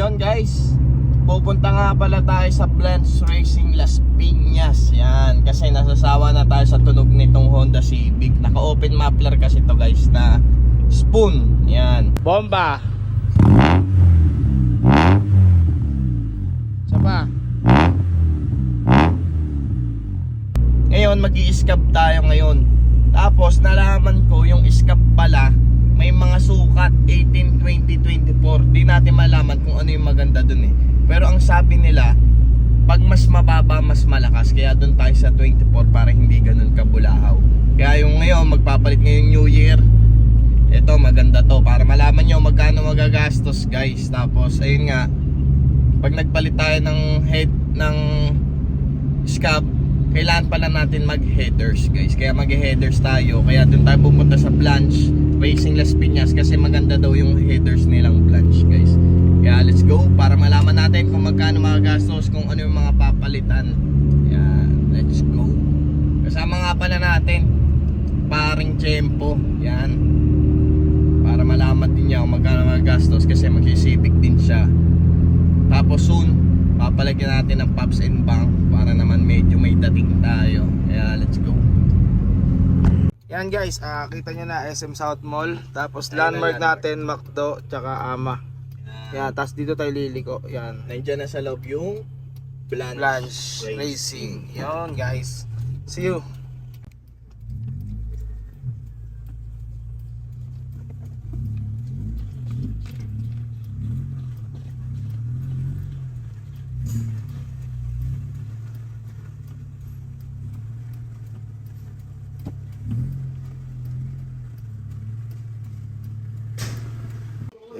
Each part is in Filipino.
Yon guys, pupunta nga pala tayo sa Blends Racing Las Piñas. Yan, kasi nasasawa na tayo sa tunog nitong Honda Civic. Naka-open muffler kasi to guys na spoon. Yan. Bomba! Isa pa. Ngayon, mag scab tayo ngayon. Tapos, nalaman ko yung scab pala, may mga sukat 18, 20, 24. Di natin malaman kung ano yung maganda dun eh. Pero ang sabi nila, pag mas mababa, mas malakas. Kaya dun tayo sa 24 para hindi ganun kabulahaw. Kaya yung ngayon, magpapalit ngayong New Year. Ito, maganda to. Para malaman nyo magkano magagastos guys. Tapos, ayun nga, pag nagpalit tayo ng head ng scab, kailangan pala natin mag-headers guys. Kaya mag-headers tayo. Kaya dun tayo pupunta sa Blanche Racing Las Piñas kasi maganda daw yung headers nilang Blanche guys. Kaya let's go para malaman natin kung magkano magagastos, kung ano yung mga papalitan. Yan, let's go. Kasama nga pala natin paring Tempo. Yan. Para malaman din niya kung magkano magagastos kasi magsisipik din siya. Tapos soon, papalagyan natin ng Pops and Bank para naman medyo may dating tayo. Kaya let's go. Yan guys, ah, kita nyo na SM South Mall. Tapos Ayun na landmark landmark. natin, McDo, tsaka Ama. Yan, tapos dito tayo liliko. Yan. Nandiyan na sa loob yung Blanche, Blanche Racing. Yan guys. See you.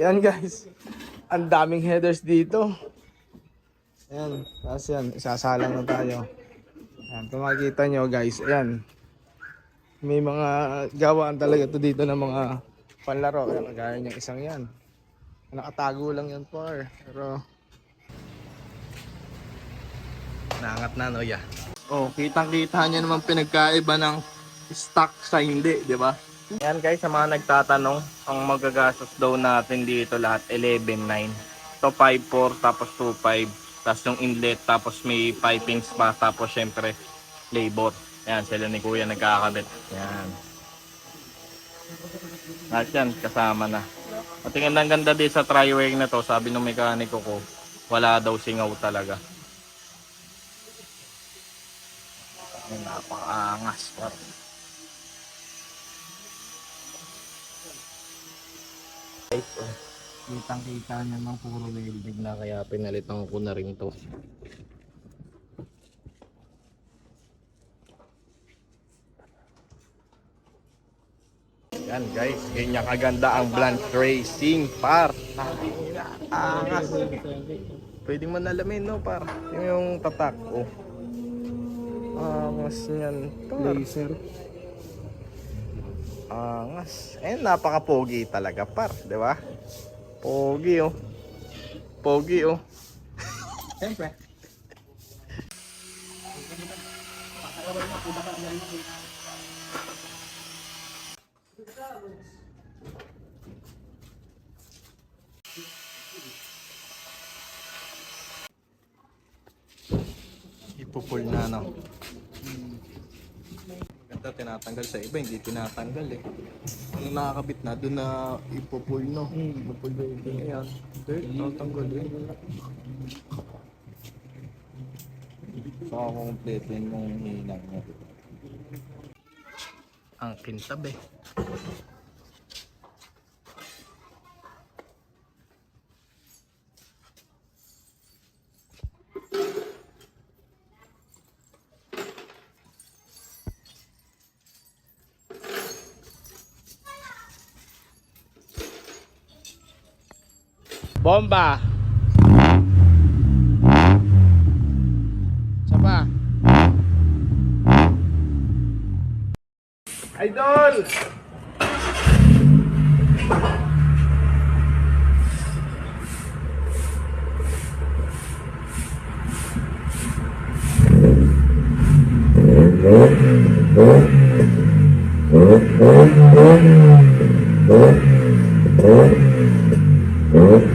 Yan guys. Ang daming headers dito. Ayan, tapos yan, isasalang na tayo. Ayan, kung makikita nyo guys, ayan. May mga gawaan talaga to dito ng mga panlaro. Ayan, kagaya niyang isang yan. Nakatago lang yan par. Pero, Naangat na no, yeah. oh, kitang-kita niya naman pinagkaiba ng stock sa hindi, di ba? Yan guys, sa mga nagtatanong, ang magagastos daw natin dito lahat 11.9. Ito 5.4 tapos 2.5 tapos yung inlet tapos may pipings pa tapos syempre labor. Yan, sila ni Kuya nagkakabit. Yan. Lahat yan, kasama na. At ang ganda din sa tri-wing na to, sabi ng mekaniko ko, wala daw singaw talaga. Yan, napakaangas. Par. Kitang-kita niya ng puro welding. na kaya pinalitan ko na rin to. Yan guys, ganyan kaganda ang Blanche Racing par. Angas. Pwedeng manalamin no par. Yung, yung tatak oh. Angas niyan par. Laser. Angas. Eh napaka-pogi talaga par, di ba? Pogi oh. Pogi oh. Siyempre. Ipupul na no. Ganda tinatanggal sa iba, hindi tinatanggal eh. Ano nakakabit na, doon na ipupul no. Ipupul welding. Ayan. Dirt, tatanggal eh. Baka kumpletin yung hinang mo. Ang kintab eh. Bomba. Isa pa. Idol! Oh,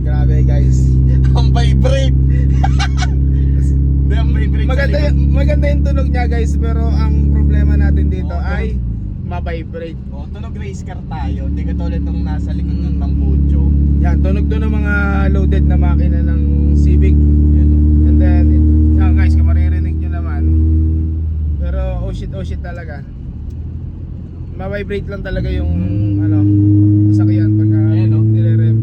Grabe guys. ang vibrate. Ang vibrate Maganda, likod. y- maganda yung tunog niya guys pero ang problema natin dito Oo, ay ma-vibrate. Oh, tunog race car tayo. Hindi katulad nung nasa likod ng Tambucho. Yan, tunog to ng mga loaded na makina ng Civic. Yan. And then, yan guys, kung maririnig nyo naman. Pero oh shit, oh shit talaga. Ma-vibrate lang talaga yung ano, sasakyan pagka Ayan, oh. nire-rev.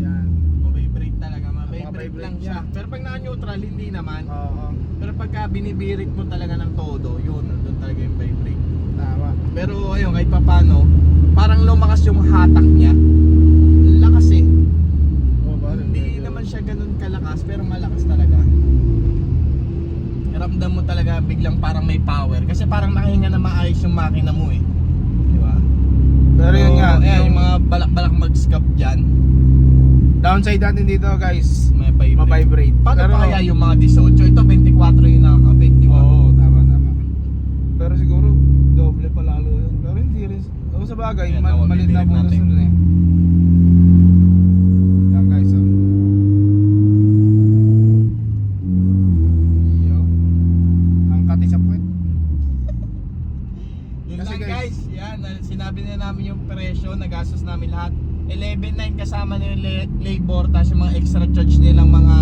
Yan. Mabibrate talaga. Mabibrate Mabibrate lang siya. yan. Pero pag naka-neutral, hindi naman. Oo, Pero pagka binibirit mo talaga ng todo, yun, nandun talaga yung vibrate. tama. Pero ayun, kahit papano, parang lumakas yung hatak niya. Lakas eh. Oo, parang Hindi medyo- naman siya ganun kalakas, pero malakas talaga. Ramdam mo talaga biglang parang may power. Kasi parang nakahinga na maayos yung makina mo eh. Di ba? Pero yun nga, yung yung mga balak-balak mag-scap dyan, downside natin dito guys, may vibrate. ma-vibrate. Paano Pero- pa kaya yung mga 18? Ito 24 yung nakakabit, di ba? Oo, tama, tama. Pero siguro, doble pa lalo yun. Pero hindi rin. O sa bagay, Ayan, ma- malit na natin. nun eh. Yan guys, oh. Yo. Ang kati sa puwet. Yun lang guys- yan, na- sinabi na namin yung presyo, nagastos namin lahat. 11.9 kasama na yung la- labor, tapos yung mga extra charge nilang mga